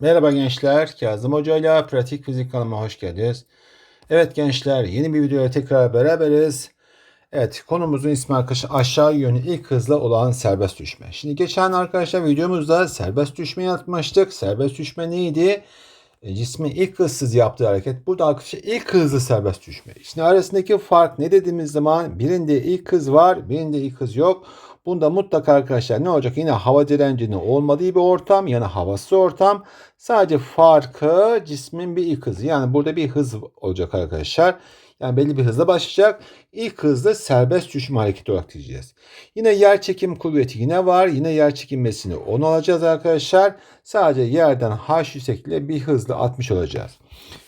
Merhaba gençler, Kazım Hoca ile Pratik Fizik kanalıma hoş geldiniz. Evet gençler, yeni bir videoya tekrar beraberiz. Evet, konumuzun ismi arkadaşlar aşağı yönlü ilk hızla olan serbest düşme. Şimdi geçen arkadaşlar videomuzda serbest düşmeyi atmıştık. Serbest düşme neydi? E, cismin ilk hızsız yaptığı hareket. Burada arkadaşlar ilk hızlı serbest düşme. Şimdi arasındaki fark ne dediğimiz zaman birinde ilk hız var, birinde ilk hız yok. Bunda mutlaka arkadaşlar ne olacak? Yine hava direncinin olmadığı bir ortam yani havasız ortam. Sadece farkı cismin bir ilk hızı. Yani burada bir hız olacak arkadaşlar. Yani belli bir hızla başlayacak. İlk hızda serbest düşme hareketi olarak diyeceğiz. Yine yer çekim kuvveti yine var. Yine yer çekilmesini 10 alacağız arkadaşlar. Sadece yerden h yüksekliğe bir hızla atmış olacağız.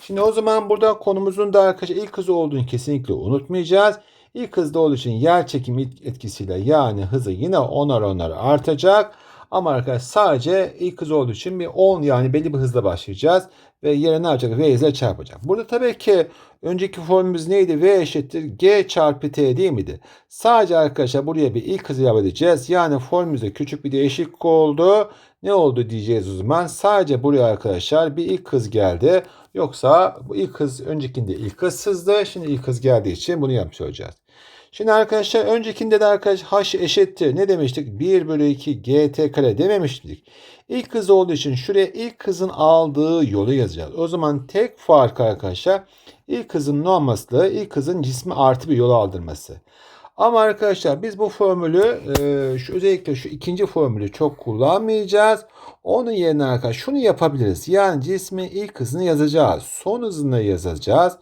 Şimdi o zaman burada konumuzun da arkadaşlar ilk hızı olduğunu kesinlikle unutmayacağız. İlk hızda olduğu yer çekim etkisiyle yani hızı yine onar onar artacak. Ama arkadaşlar sadece ilk hız olduğu için bir 10 yani belli bir hızla başlayacağız. Ve yere ne yapacak? V ile çarpacak. Burada tabii ki önceki formülümüz neydi? V eşittir G çarpı T değil miydi? Sadece arkadaşlar buraya bir ilk hızı ilave edeceğiz. Yani formülümüzde küçük bir değişiklik oldu. Ne oldu diyeceğiz o zaman. Sadece buraya arkadaşlar bir ilk hız geldi. Yoksa bu ilk hız öncekinde ilk hızsızdı. Şimdi ilk hız geldiği için bunu yapmış olacağız. Şimdi arkadaşlar öncekinde de arkadaş h eşittir. Ne demiştik? 1 bölü 2 gt kare dememiştik. İlk hız olduğu için şuraya ilk hızın aldığı yolu yazacağız. O zaman tek fark arkadaşlar ilk hızın ne olması? ilk hızın cismi artı bir yolu aldırması. Ama arkadaşlar biz bu formülü e, şu özellikle şu ikinci formülü çok kullanmayacağız. Onun yerine arkadaşlar şunu yapabiliriz. Yani cismin ilk hızını yazacağız. Son hızını yazacağız.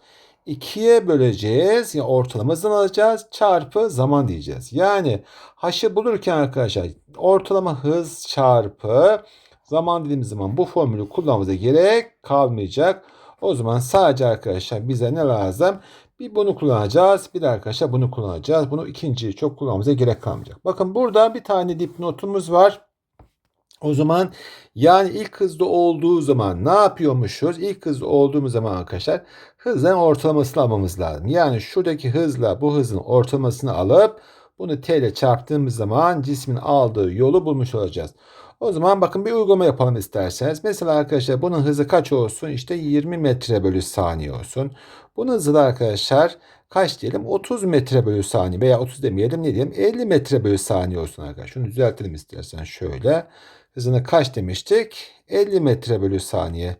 2'ye böleceğiz. Yani ortalamasını alacağız. Çarpı zaman diyeceğiz. Yani h'ı bulurken arkadaşlar ortalama hız çarpı zaman dediğimiz zaman bu formülü kullanmamıza gerek kalmayacak. O zaman sadece arkadaşlar bize ne lazım? Bir bunu kullanacağız. Bir de arkadaşlar bunu kullanacağız. Bunu ikinciyi çok kullanmamıza gerek kalmayacak. Bakın burada bir tane dipnotumuz var. O zaman yani ilk hızda olduğu zaman ne yapıyormuşuz? İlk hızda olduğumuz zaman arkadaşlar hızın ortalamasını almamız lazım. Yani şuradaki hızla bu hızın ortalamasını alıp bunu t ile çarptığımız zaman cismin aldığı yolu bulmuş olacağız. O zaman bakın bir uygulama yapalım isterseniz. Mesela arkadaşlar bunun hızı kaç olsun? İşte 20 metre bölü saniye olsun. Bunun hızı da arkadaşlar kaç diyelim? 30 metre bölü saniye veya 30 demeyelim ne diyelim? 50 metre bölü saniye olsun arkadaşlar. Şunu düzeltelim istersen şöyle. Hızını kaç demiştik? 50 metre bölü saniye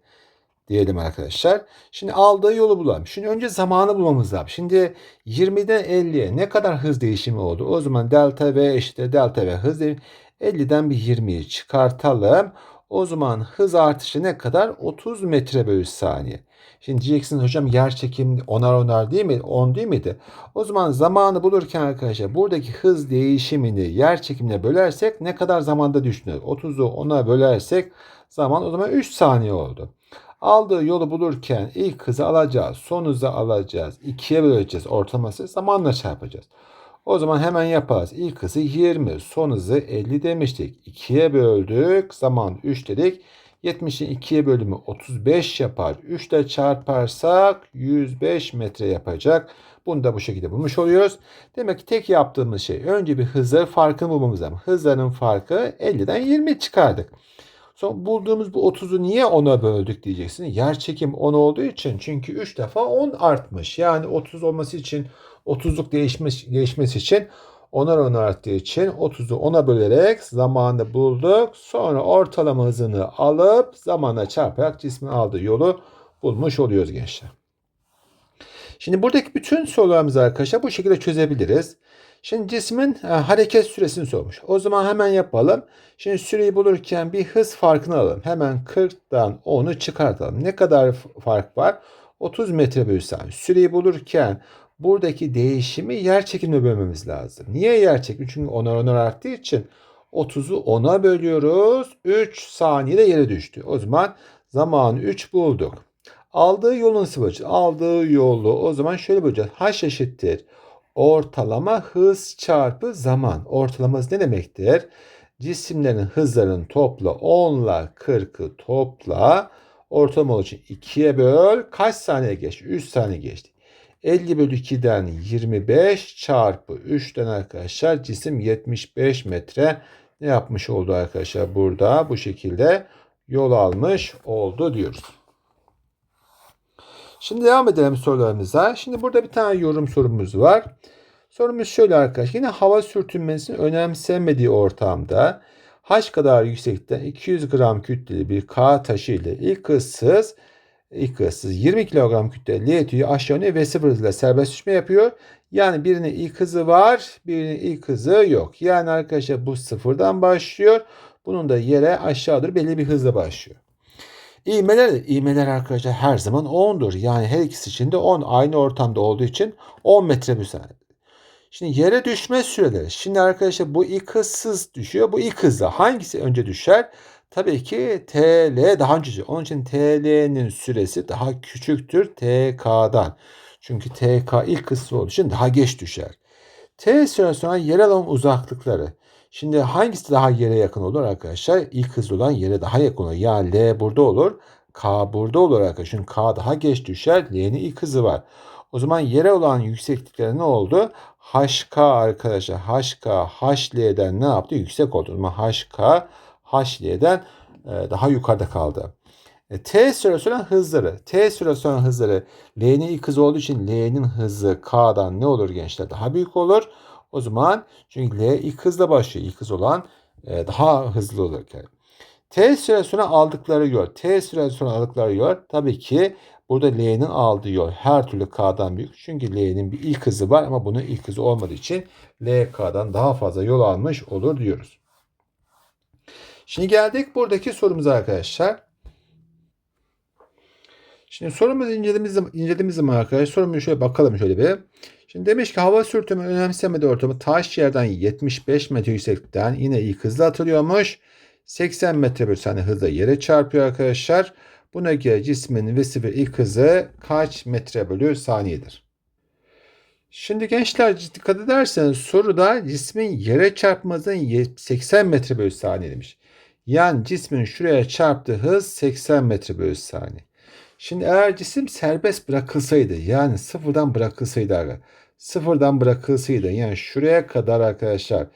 diyelim arkadaşlar. Şimdi aldığı yolu bulalım. Şimdi önce zamanı bulmamız lazım. Şimdi 20'den 50'ye ne kadar hız değişimi oldu? O zaman delta V eşittir delta V hız değişimi. 50'den bir 20'yi çıkartalım. O zaman hız artışı ne kadar? 30 metre bölü saniye. Şimdi diyeceksiniz hocam yer çekim onar onar değil mi? 10 değil miydi? O zaman zamanı bulurken arkadaşlar buradaki hız değişimini yer çekimine bölersek ne kadar zamanda düşünür? 30'u 10'a bölersek zaman o zaman 3 saniye oldu. Aldığı yolu bulurken ilk hızı alacağız. Son hızı alacağız. 2'ye böleceğiz ortalaması. Zamanla çarpacağız. O zaman hemen yaparız. İlk hızı 20. Son hızı 50 demiştik. 2'ye böldük. Zaman 3 dedik. 70'in 2'ye bölümü 35 yapar. 3 ile çarparsak 105 metre yapacak. Bunu da bu şekilde bulmuş oluyoruz. Demek ki tek yaptığımız şey önce bir hızı farkını bulmamız lazım. Hızların farkı 50'den 20 çıkardık. Son bulduğumuz bu 30'u niye 10'a böldük diyeceksin. Yer çekim 10 olduğu için. Çünkü 3 defa 10 artmış. Yani 30 olması için 30'luk değişmesi, değişmesi için onar onar arttığı için 30'u 10'a bölerek zamanı bulduk. Sonra ortalama hızını alıp zamana çarparak cismin aldığı yolu bulmuş oluyoruz gençler. Şimdi buradaki bütün sorularımızı arkadaşlar bu şekilde çözebiliriz. Şimdi cismin e, hareket süresini sormuş. O zaman hemen yapalım. Şimdi süreyi bulurken bir hız farkını alalım. Hemen 40'dan 10'u çıkartalım. Ne kadar fark var? 30 metre bölü saniye. Süreyi bulurken buradaki değişimi yer çekimine bölmemiz lazım. Niye yer çekimi? Çünkü onar onar arttığı için 30'u 10'a bölüyoruz. 3 saniyede yere düştü. O zaman zamanı 3 bulduk. Aldığı yolun böleceğiz? Aldığı yolu o zaman şöyle böleceğiz. H eşittir. Ortalama hız çarpı zaman. Ortalaması ne demektir? Cisimlerin hızlarının topla 10 ile 40'ı topla. Ortalama olduğu için 2'ye böl. Kaç saniye geçti? 3 saniye geçti. 50 bölü 2'den 25 çarpı 3'ten arkadaşlar cisim 75 metre ne yapmış oldu arkadaşlar burada bu şekilde yol almış oldu diyoruz. Şimdi devam edelim sorularımıza. Şimdi burada bir tane yorum sorumuz var. Sorumuz şöyle arkadaşlar. Yine hava sürtünmesinin önemsenmediği ortamda h kadar yüksekte 200 gram kütleli bir K taşı ile ilk ıssız ilk ıssız 20 kilogram kütleli L aşağı yönlü ve sıfır hızla serbest düşme yapıyor. Yani birinin ilk hızı var, birinin ilk hızı yok. Yani arkadaşlar bu sıfırdan başlıyor. Bunun da yere aşağı doğru belli bir hızla başlıyor. İğmeler, iğmeler arkadaşlar her zaman 10'dur. Yani her ikisi için de 10 aynı ortamda olduğu için 10 metre saniye. Şimdi yere düşme süreleri. Şimdi arkadaşlar bu ilk hızsız düşüyor. Bu ilk hızla. Hangisi önce düşer? Tabii ki TL daha önce. Onun için TL'nin süresi daha küçüktür TK'dan. Çünkü TK ilk hızlı olduğu için daha geç düşer. T süre sonra yere alan uzaklıkları. Şimdi hangisi daha yere yakın olur arkadaşlar? İlk hızlı olan yere daha yakın olur. Yani L burada olur. K burada olur arkadaşlar. Çünkü K daha geç düşer. L'nin ilk hızı var. O zaman yere olan yükseklikleri ne oldu? HK arkadaşlar. HK HL'den ne yaptı? Yüksek oldu. Ama HK HL'den e, daha yukarıda kaldı. E, T süre sonra hızları. T süre sonra hızları. L'nin ilk hızı olduğu için L'nin hızı K'dan ne olur gençler? Daha büyük olur. O zaman çünkü L ilk hızla başlıyor. İlk hız olan e, daha hızlı olur. T süre sonra aldıkları yol. T süre sonra aldıkları yol tabii ki burada L'nin aldığı yol her türlü K'dan büyük. Çünkü L'nin bir ilk hızı var ama bunun ilk hızı olmadığı için L K'dan daha fazla yol almış olur diyoruz. Şimdi geldik buradaki sorumuza arkadaşlar. Şimdi sorumuzu incelediğimiz zaman, incelediğimiz zaman arkadaşlar sorumuzu şöyle bakalım şöyle bir. Şimdi demiş ki hava sürtünme önemsemedi ortamı taş yerden 75 metre yükseklikten yine ilk hızla atılıyormuş. 80 metre bir saniye hızla yere çarpıyor arkadaşlar. Buna göre cismin vesifir ilk hızı kaç metre bölü saniyedir? Şimdi gençler dikkat ederseniz soruda cismin yere çarpmasının 80 metre bölü saniye demiş. Yani cismin şuraya çarptığı hız 80 metre bölü saniye. Şimdi eğer cisim serbest bırakılsaydı yani sıfırdan bırakılsaydı sıfırdan bırakılsaydı yani şuraya kadar arkadaşlar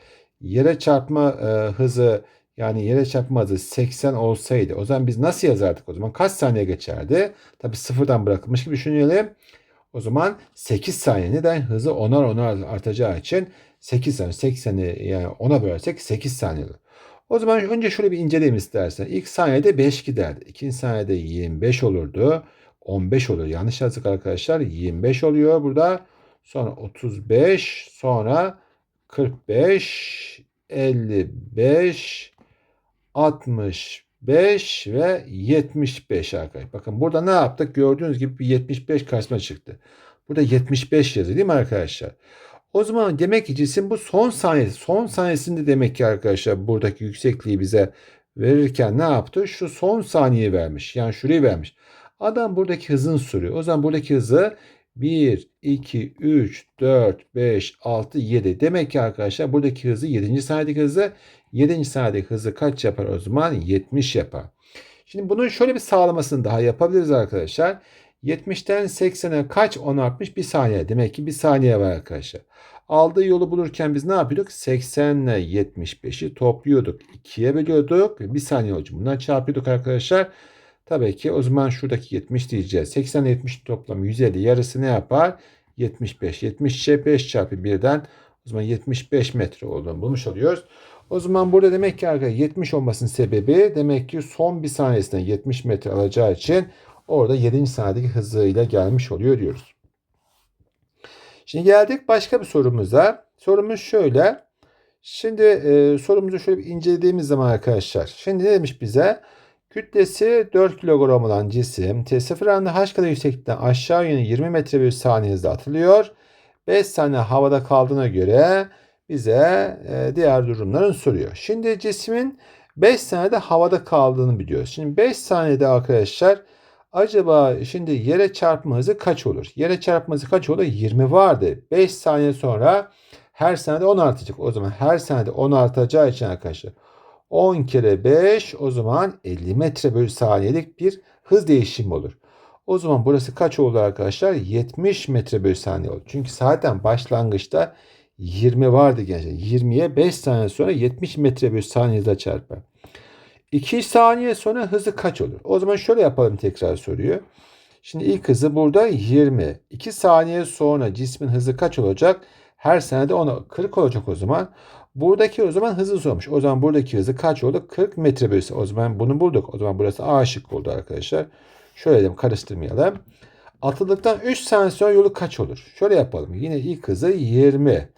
yere çarpma e, hızı yani yere çarpma hızı 80 olsaydı o zaman biz nasıl yazardık o zaman kaç saniye geçerdi? Tabi sıfırdan bırakılmış gibi düşünelim. O zaman 8 saniye neden? Hızı 10'ar 10'ar artacağı için 8 saniye 80'i yani 10'a bölersek 8 saniye olur. O zaman önce şöyle bir inceleyelim istersen. İlk saniyede 5 giderdi. İkinci saniyede 25 olurdu. 15 olur. Yanlış yazdık arkadaşlar. 25 oluyor burada. Sonra 35. Sonra 45. 55. 65 ve 75 arkadaşlar. Bakın burada ne yaptık? Gördüğünüz gibi bir 75 karşıma çıktı. Burada 75 yazıyor değil mi arkadaşlar? O zaman demek ki cisim bu son saniyesi. Son saniyesinde demek ki arkadaşlar buradaki yüksekliği bize verirken ne yaptı? Şu son saniye vermiş. Yani şurayı vermiş. Adam buradaki hızın soruyor. O zaman buradaki hızı 1, 2, 3, 4, 5, 6, 7. Demek ki arkadaşlar buradaki hızı 7. saniyedeki hızı 7. saniyedeki hızı kaç yapar o zaman? 70 yapar. Şimdi bunun şöyle bir sağlamasını daha yapabiliriz arkadaşlar. 70'ten 80'e kaç 10 artmış? Bir saniye. Demek ki bir saniye var arkadaşlar. Aldığı yolu bulurken biz ne yapıyorduk? 80 ile 75'i topluyorduk. 2'ye bölüyorduk. Bir saniye olacak. Bundan çarpıyorduk arkadaşlar. Tabii ki o zaman şuradaki 70 diyeceğiz. 80 ile 70 toplam 150 yarısı ne yapar? 75. 70 5 çarpı 1'den o zaman 75 metre olduğunu bulmuş oluyoruz. O zaman burada demek ki arkadaşlar 70 olmasının sebebi demek ki son bir saniyesinde 70 metre alacağı için orada 7. saniyedeki hızıyla gelmiş oluyor diyoruz. Şimdi geldik başka bir sorumuza. Sorumuz şöyle. Şimdi e, sorumuzu şöyle bir incelediğimiz zaman arkadaşlar. Şimdi ne demiş bize? Kütlesi 4 kilogram olan cisim T0 anda h kadar yükseklikten aşağı yönü 20 metre bir saniye hızla atılıyor. 5 saniye havada kaldığına göre bize e, diğer durumların soruyor. Şimdi cismin 5 saniyede havada kaldığını biliyoruz. Şimdi 5 saniyede arkadaşlar Acaba şimdi yere çarpma hızı kaç olur? Yere çarpma hızı kaç olur? 20 vardı. 5 saniye sonra her saniyede 10 artacak. O zaman her saniyede 10 artacağı için arkadaşlar 10 kere 5 o zaman 50 metre bölü saniyelik bir hız değişimi olur. O zaman burası kaç oldu arkadaşlar? 70 metre bölü saniye oldu. Çünkü zaten başlangıçta 20 vardı gençler. 20'ye 5 saniye sonra 70 metre bölü saniye hızla çarpar. 2 saniye sonra hızı kaç olur? O zaman şöyle yapalım tekrar soruyu. Şimdi ilk hızı burada 20. 2 saniye sonra cismin hızı kaç olacak? Her saniyede ona 40 olacak o zaman. Buradaki o zaman hızı sormuş. O zaman buradaki hızı kaç oldu? 40 metre bölü O zaman bunu bulduk. O zaman burası A şıkkı oldu arkadaşlar. Şöyle dedim karıştırmayalım. Atıldıktan 3 saniye sonra yolu kaç olur? Şöyle yapalım. Yine ilk hızı 20.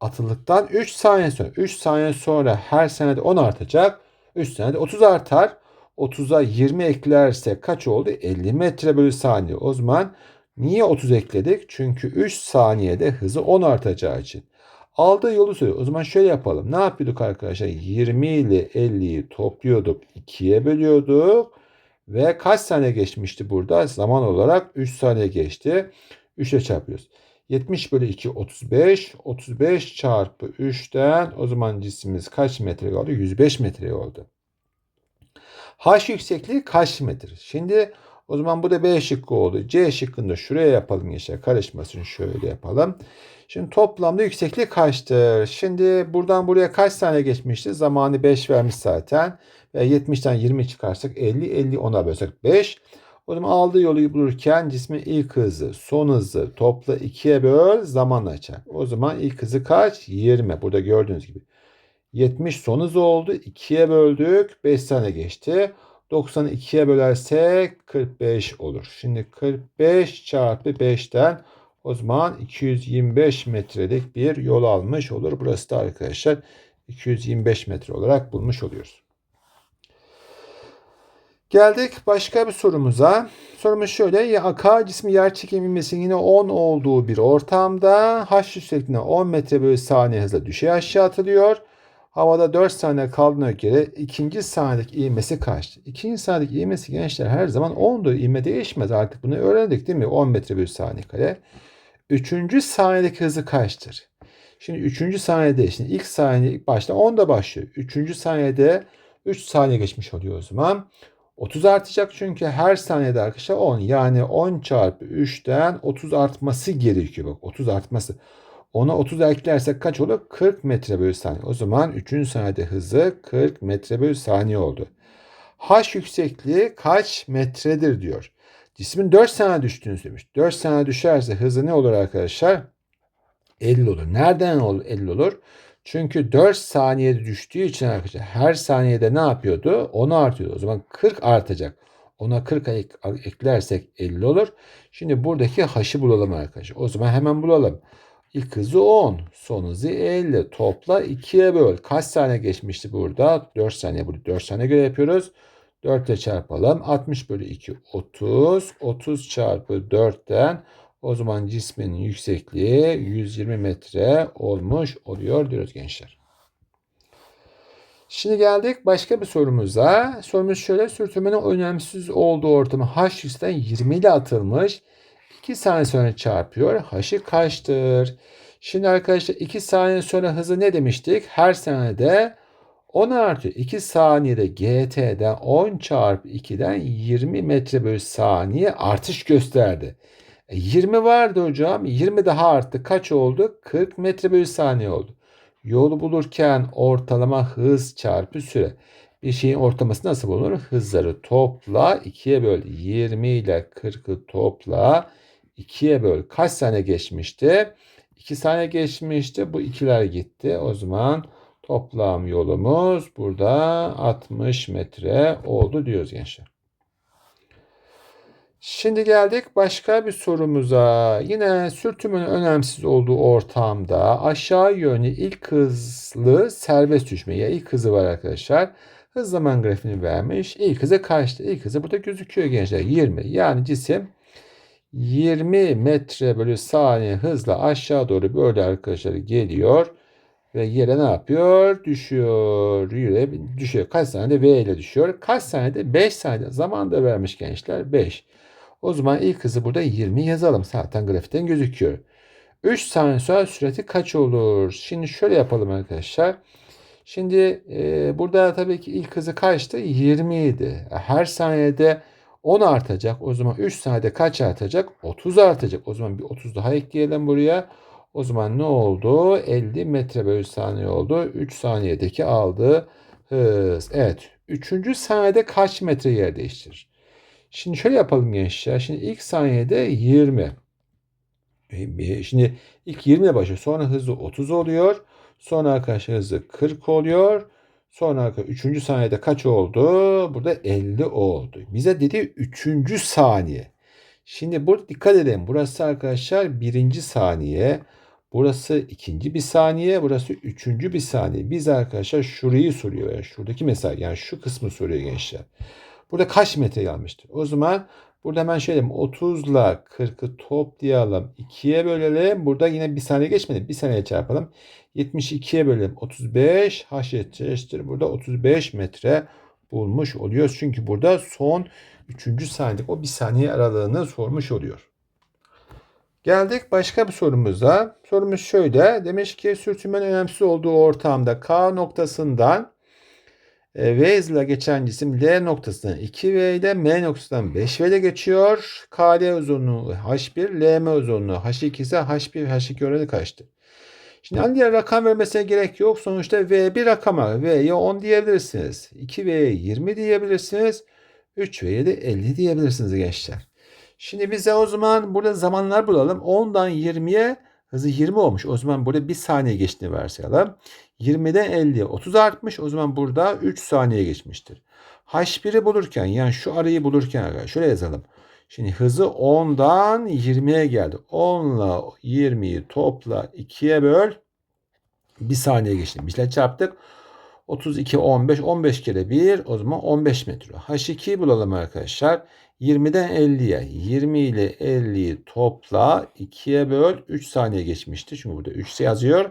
Atıldıktan 3 saniye sonra. 3 saniye sonra her senede 10 artacak. 3 senede 30 artar. 30'a 20 eklerse kaç oldu? 50 metre bölü saniye. O zaman niye 30 ekledik? Çünkü 3 saniyede hızı 10 artacağı için. Aldığı yolu söylüyor. O zaman şöyle yapalım. Ne yapıyorduk arkadaşlar? 20 ile 50'yi topluyorduk. 2'ye bölüyorduk. Ve kaç saniye geçmişti burada? Zaman olarak 3 saniye geçti. 3'e çarpıyoruz. 70 bölü 2 35. 35 çarpı 3'ten o zaman cismimiz kaç metre oldu? 105 metre oldu. H yüksekliği kaç metre? Şimdi o zaman bu da B şıkkı oldu. C şıkkını da şuraya yapalım gençler. Karışmasın şöyle yapalım. Şimdi toplamda yükseklik kaçtır? Şimdi buradan buraya kaç saniye geçmişti? Zamanı 5 vermiş zaten. Ve 70'ten 20 çıkarsak 50, 50 10'a bölsek 5. O zaman aldığı yolu bulurken cismin ilk hızı, son hızı topla 2'ye böl zaman açar. O zaman ilk hızı kaç? 20. Burada gördüğünüz gibi. 70 son hızı oldu. 2'ye böldük. 5 saniye geçti. 90'ı 2'ye bölersek 45 olur. Şimdi 45 çarpı 5'ten o zaman 225 metrelik bir yol almış olur. Burası da arkadaşlar 225 metre olarak bulmuş oluyoruz. Geldik başka bir sorumuza. Sorumuz şöyle. AK cismi yer çekimimesinin yine 10 olduğu bir ortamda H yüksekliğine 10 metre bölü saniye hızla düşey aşağı atılıyor. Havada 4 saniye kaldığına göre ikinci saniyedeki ivmesi kaçtı? İkinci saniyedeki ivmesi gençler her zaman 10'dur. İvme değişmez artık bunu öğrendik değil mi? 10 metre bölü saniye kare. Üçüncü saniyedeki hızı kaçtır? Şimdi üçüncü saniyede şimdi ilk saniye ilk başta 10'da başlıyor. Üçüncü saniyede 3 saniye geçmiş oluyor o zaman. 30 artacak çünkü her saniyede arkadaşlar 10. Yani 10 çarpı 3'ten 30 artması gerekiyor. Bak 30 artması. Ona 30 eklersek kaç olur? 40 metre bölü saniye. O zaman 3. saniyede hızı 40 metre bölü saniye oldu. H yüksekliği kaç metredir diyor. Cismin 4 saniye düştüğünü söylemiş. 4 saniye düşerse hızı ne olur arkadaşlar? 50 olur. Nereden olur 50 olur? Çünkü 4 saniyede düştüğü için arkadaşlar her saniyede ne yapıyordu? 10 artıyordu. O zaman 40 artacak. Ona 40 ek, eklersek 50 olur. Şimdi buradaki h'ı bulalım arkadaşlar. O zaman hemen bulalım. İlk hızı 10. Son hızı 50. Topla 2'ye böl. Kaç saniye geçmişti burada? 4 saniye. Burada 4 saniye göre yapıyoruz. 4 ile çarpalım. 60 bölü 2 30. 30 çarpı 4'ten o zaman cismin yüksekliği 120 metre olmuş oluyor diyoruz gençler. Şimdi geldik başka bir sorumuza. Sorumuz şöyle sürtünmenin önemsiz olduğu ortamı H üstten 20 ile atılmış. 2 saniye sonra çarpıyor. H'ı kaçtır? Şimdi arkadaşlar 2 saniye sonra hızı ne demiştik? Her saniyede 10 artıyor. 2 saniyede GT'den 10 çarpı 2'den 20 metre bölü saniye artış gösterdi. 20 e, vardı hocam. 20 daha arttı. Kaç oldu? 40 metre bölü saniye oldu. Yolu bulurken ortalama hız çarpı süre. Bir şeyin ortalaması nasıl bulunur? Hızları topla 2'ye böl. 20 ile 40'ı topla 2'ye böl. Kaç saniye geçmişti? 2 saniye geçmişti. Bu ikiler gitti. O zaman toplam yolumuz burada 60 metre oldu diyoruz gençler. Şimdi geldik başka bir sorumuza. Yine sürtünmenin önemsiz olduğu ortamda aşağı yönlü ilk hızlı serbest düşme. Ya ilk hızı var arkadaşlar. Hız zaman grafiğini vermiş. İlk hızı kaçtı? İlk hızı burada gözüküyor gençler. 20. Yani cisim 20 metre bölü saniye hızla aşağı doğru böyle arkadaşlar geliyor. Ve yere ne yapıyor? Düşüyor. Yüre düşüyor. Kaç saniyede V ile düşüyor. Kaç saniyede? 5 saniyede. Zaman da vermiş gençler. 5. O zaman ilk hızı burada 20 yazalım. Zaten grafikten gözüküyor. 3 saniye sonra süreti kaç olur? Şimdi şöyle yapalım arkadaşlar. Şimdi e, burada tabii ki ilk hızı kaçtı? 20 idi. Her saniyede 10 artacak. O zaman 3 saniyede kaç artacak? 30 artacak. O zaman bir 30 daha ekleyelim buraya. O zaman ne oldu? 50 metre bölü saniye oldu. 3 saniyedeki aldığı hız. Evet. üçüncü saniyede kaç metre yer değiştirir? Şimdi şöyle yapalım gençler. Şimdi ilk saniyede 20. E, şimdi ilk 20 ile başlıyor. Sonra hızı 30 oluyor. Sonra arkadaşlar hızı 40 oluyor. Sonra arkadaşlar 3. saniyede kaç oldu? Burada 50 oldu. Bize dedi 3. saniye. Şimdi burada dikkat edelim. Burası arkadaşlar birinci saniye. Burası ikinci bir saniye. Burası üçüncü bir saniye. Biz arkadaşlar şurayı soruyor. Yani şuradaki mesaj yani şu kısmı soruyor gençler. Burada kaç metre gelmiştir? O zaman burada hemen şöyle 30 ile 40'ı toplayalım. 2'ye bölelim. Burada yine bir saniye geçmedi. Bir saniye çarpalım. 72'ye bölelim. 35 h eşittir. Burada 35 metre bulmuş oluyoruz. Çünkü burada son 3. saniyelik o bir saniye aralığını sormuş oluyor. Geldik başka bir sorumuza. Sorumuz şöyle. Demiş ki sürtünmenin önemsiz olduğu ortamda K noktasından V hızla geçen cisim L noktasından 2V ile M noktasından 5V ile geçiyor. KD uzunluğu H1, LM uzunluğu H2 ise H1 H2 oranı kaçtır? Şimdi hangi rakam vermesine gerek yok. Sonuçta V bir rakama V'ye 10 diyebilirsiniz. 2V'ye 20 diyebilirsiniz. 3V'ye de 50 diyebilirsiniz gençler. Şimdi bize o zaman burada zamanlar bulalım. 10'dan 20'ye hızı 20 olmuş. O zaman burada 1 saniye geçtiğini varsayalım. 20'den 50'ye 30 artmış. O zaman burada 3 saniye geçmiştir. H1'i bulurken yani şu arayı bulurken şöyle yazalım. Şimdi hızı 10'dan 20'ye geldi. 10 ile 20'yi topla 2'ye böl. 1 saniye geçti. Bizle çarptık. 32, 15, 15 kere 1 o zaman 15 metre. H2'yi bulalım arkadaşlar. 20'den 50'ye 20 ile 50'yi topla 2'ye böl 3 saniye geçmişti. Çünkü burada 3 yazıyor.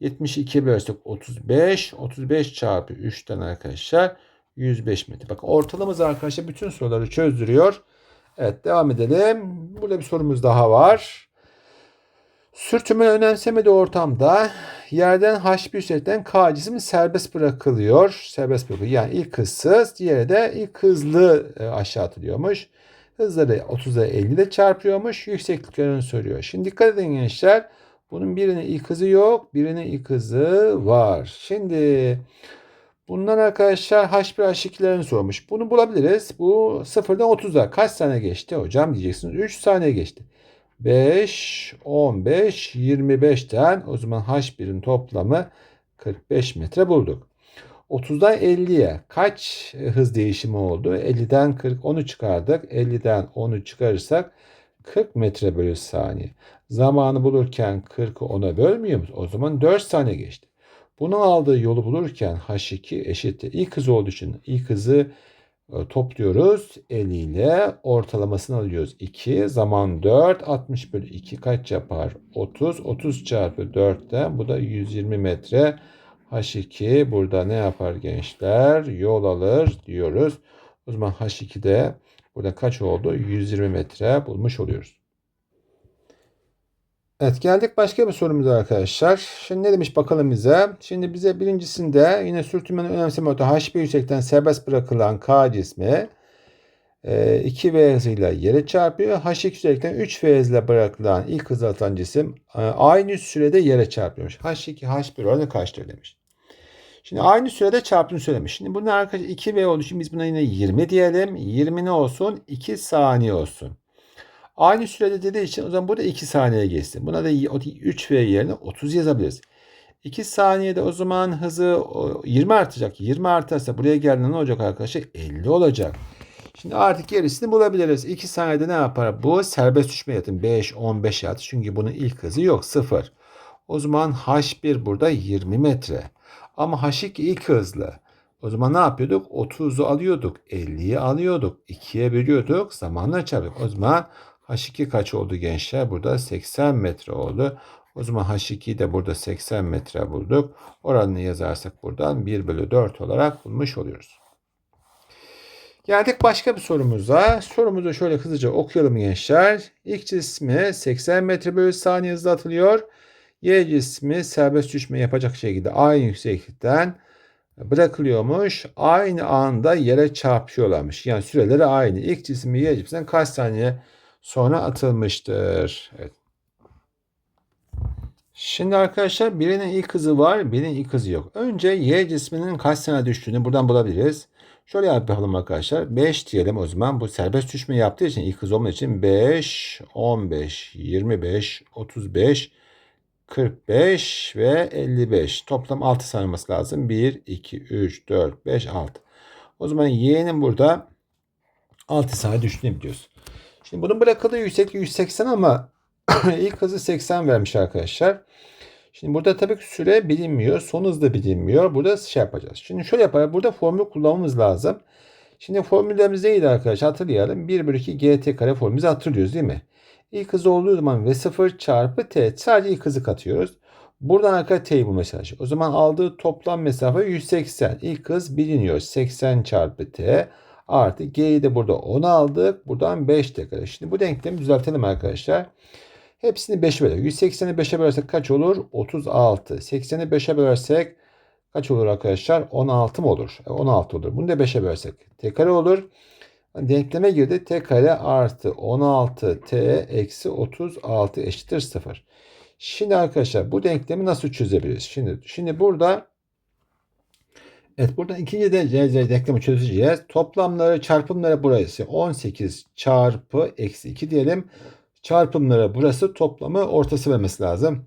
72 bölsek 35. 35 çarpı 3'ten arkadaşlar 105 metre. Bakın ortalamamız arkadaşlar bütün soruları çözdürüyor. Evet devam edelim. Burada bir sorumuz daha var. Sürtünme önemsemediği ortamda yerden H1 yüksekten K cismi serbest bırakılıyor. Serbest bırakılıyor. Yani ilk hızsız, diğeri de ilk hızlı e, aşağı atılıyormuş. Hızları 30'a 50 de çarpıyormuş. Yüksekliklerini soruyor. Şimdi dikkat edin gençler. Bunun birinin ilk hızı yok. Birinin ilk hızı var. Şimdi bundan arkadaşlar H1 H2'lerini sormuş. Bunu bulabiliriz. Bu 0'dan 30'a kaç saniye geçti hocam diyeceksiniz. 3 saniye geçti. 5, 15, 25'ten o zaman H1'in toplamı 45 metre bulduk. 30'dan 50'ye kaç hız değişimi oldu? 50'den 40 10'u çıkardık. 50'den 10'u çıkarırsak 40 metre bölü saniye. Zamanı bulurken 40'ı 10'a bölmüyor muyuz? O zaman 4 saniye geçti. Bunu aldığı yolu bulurken H2 eşittir. İlk hızı olduğu için ilk hızı e, topluyoruz. 50 ile ortalamasını alıyoruz. 2 zaman 4 60 bölü 2 kaç yapar? 30. 30 çarpı 4'ten bu da 120 metre. H2 burada ne yapar gençler? Yol alır diyoruz. O zaman H2'de burada kaç oldu? 120 metre bulmuş oluyoruz. Evet geldik başka bir sorumuza arkadaşlar. Şimdi ne demiş bakalım bize. Şimdi bize birincisinde yine sürtünmenin önemseme orta H1 yüksekten serbest bırakılan K cismi 2V e, hızıyla yere çarpıyor. H2 yüksekten 3V hızıyla bırakılan ilk hızı atan cisim e, aynı sürede yere çarpıyormuş. H2 H1 oranı kaçtır demiş. Şimdi aynı sürede çarptığını söylemiş. Şimdi bunun arkadaşlar 2V olduğu için biz buna yine 20 diyelim. 20 ne olsun? 2 saniye olsun. Aynı sürede dediği için o zaman burada 2 saniye geçsin. Buna da 3V yerine 30 yazabiliriz. 2 saniyede o zaman hızı 20 artacak. 20 artarsa buraya geldiğinde ne olacak arkadaşlar? 50 olacak. Şimdi artık gerisini bulabiliriz. 2 saniyede ne yapar? Bu serbest düşme yatın 5, 15 yatı. Çünkü bunun ilk hızı yok. 0. O zaman H1 burada 20 metre. Ama H2 ilk hızlı. O zaman ne yapıyorduk? 30'u alıyorduk. 50'yi alıyorduk. 2'ye bölüyorduk. Zamanla çarpıyorduk. O zaman H2 kaç oldu gençler? Burada 80 metre oldu. O zaman H2'yi de burada 80 metre bulduk. Oranını yazarsak buradan 1 bölü 4 olarak bulmuş oluyoruz. Geldik başka bir sorumuza. Sorumuzu şöyle hızlıca okuyalım gençler. İlk cismi 80 metre bölü saniye hızla atılıyor. Y cismi serbest düşme yapacak şekilde aynı yükseklikten bırakılıyormuş. Aynı anda yere çarpıyorlarmış. Yani süreleri aynı. İlk cismi Y cisminden kaç saniye sonra atılmıştır. Evet. Şimdi arkadaşlar birinin ilk hızı var, birinin ilk hızı yok. Önce Y cisminin kaç sene düştüğünü buradan bulabiliriz. Şöyle yapalım arkadaşlar. 5 diyelim o zaman. Bu serbest düşme yaptığı için ilk hız olmadığı için 5, 15, 25, 35, 45 ve 55. Toplam 6 sayılması lazım. 1, 2, 3, 4, 5, 6. O zaman y'nin burada 6 saniye düştüğünü biliyoruz. Şimdi bunun bırakıldığı yüksekliği 180 ama ilk hızı 80 vermiş arkadaşlar. Şimdi burada tabii ki süre bilinmiyor. Son hız da bilinmiyor. Burada şey yapacağız. Şimdi şöyle yapalım. Burada formül kullanmamız lazım. Şimdi formüllerimiz neydi arkadaşlar? Hatırlayalım. 1 bölü 2 gt kare formülümüzü hatırlıyoruz değil mi? İlk hız olduğu zaman v0 çarpı t. Sadece ilk hızı katıyoruz. Buradan arkadaşlar t'yi bulmaya çalışıyoruz. O zaman aldığı toplam mesafe 180. İlk hız biliniyor. 80 çarpı t artı g'yi de burada 10 aldık. Buradan 5 t kare. Şimdi bu denklemi düzeltelim arkadaşlar. Hepsini 5'e bölelim. 180'i 5'e bölersek kaç olur? 36. 80'i 5'e bölersek kaç olur arkadaşlar? 16 mı olur? 16 olur. Bunu da 5'e bölersek t kare olur. Denkleme girdi. t kare artı 16 t eksi 36 eşittir 0. Şimdi arkadaşlar bu denklemi nasıl çözebiliriz? Şimdi şimdi burada Evet burada ikinci de CC denklemi çözeceğiz. Toplamları çarpımları burası 18 çarpı eksi 2 diyelim. Çarpımları burası toplamı ortası vermesi lazım.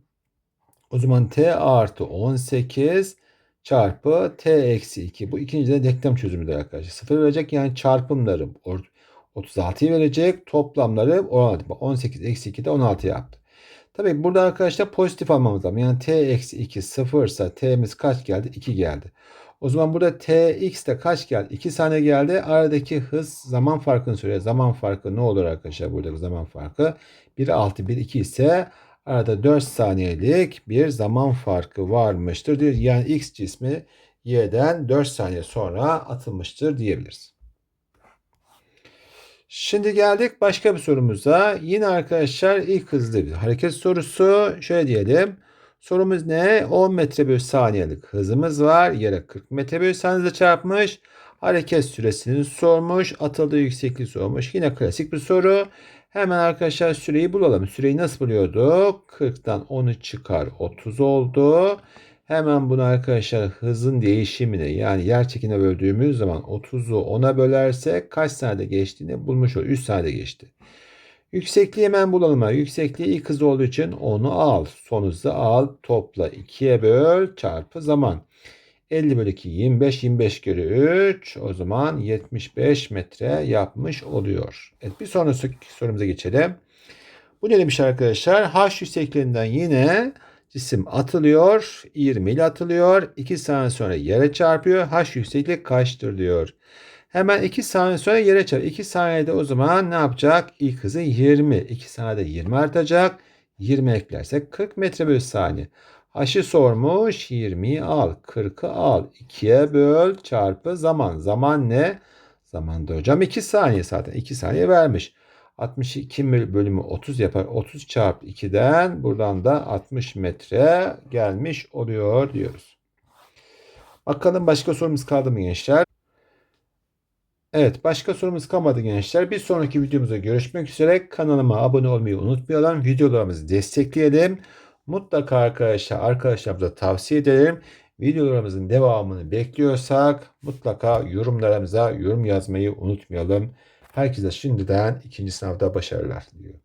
O zaman t artı 18 çarpı t eksi 2. Bu ikinci de denklem çözümüdür arkadaşlar. 0 verecek yani çarpımları 36'yı verecek. Toplamları 16. 18 eksi 2 de 16 yaptı. Tabii burada arkadaşlar pozitif almamız lazım. Yani t eksi 2 0 ise t'miz kaç geldi? 2 geldi. O zaman burada tx de kaç geldi? 2 saniye geldi. Aradaki hız zaman farkını söylüyor. Zaman farkı ne olur arkadaşlar buradaki zaman farkı? 1 6 1 2 ise arada 4 saniyelik bir zaman farkı varmıştır diyor. Yani x cismi y'den 4 saniye sonra atılmıştır diyebiliriz. Şimdi geldik başka bir sorumuza. Yine arkadaşlar ilk hızlı bir hareket sorusu. Şöyle diyelim. Sorumuz ne? 10 metre bölü saniyelik hızımız var. Yere 40 metre bölü saniyede çarpmış. Hareket süresini sormuş. Atıldığı yüksekliği sormuş. Yine klasik bir soru. Hemen arkadaşlar süreyi bulalım. Süreyi nasıl buluyorduk? 40'tan 10'u çıkar 30 oldu. Hemen bunu arkadaşlar hızın değişimini yani yer çekimine böldüğümüz zaman 30'u 10'a bölersek kaç saniyede geçtiğini bulmuş olur. 3 saniyede geçti. Yüksekliği hemen bulalım. Yüksekliği ilk hız olduğu için onu al. Son hızı al. Topla 2'ye böl. Çarpı zaman. 50 bölü 2 25. 25 kere 3. O zaman 75 metre yapmış oluyor. Evet bir sonraki sorumuza geçelim. Bu ne demiş arkadaşlar? H yüksekliğinden yine cisim atılıyor. 20 ile atılıyor. 2 saniye sonra yere çarpıyor. H yükseklik kaçtır diyor. Hemen 2 saniye sonra yere çarp. 2 saniyede o zaman ne yapacak? İlk hızı 20. 2 saniyede 20 artacak. 20 eklersek 40 metre bölü saniye. H'ı sormuş. 20'yi al. 40'ı al. 2'ye böl çarpı zaman. Zaman ne? Zaman da hocam 2 saniye zaten. 2 saniye vermiş. 62 bölümü 30 yapar. 30 çarpı 2'den buradan da 60 metre gelmiş oluyor diyoruz. Bakalım başka sorumuz kaldı mı gençler? Evet başka sorumuz kalmadı gençler. Bir sonraki videomuzda görüşmek üzere. Kanalıma abone olmayı unutmayalım. Videolarımızı destekleyelim. Mutlaka arkadaşlar arkadaşlarımıza tavsiye edelim. Videolarımızın devamını bekliyorsak mutlaka yorumlarımıza yorum yazmayı unutmayalım. Herkese şimdiden ikinci sınavda başarılar diliyorum.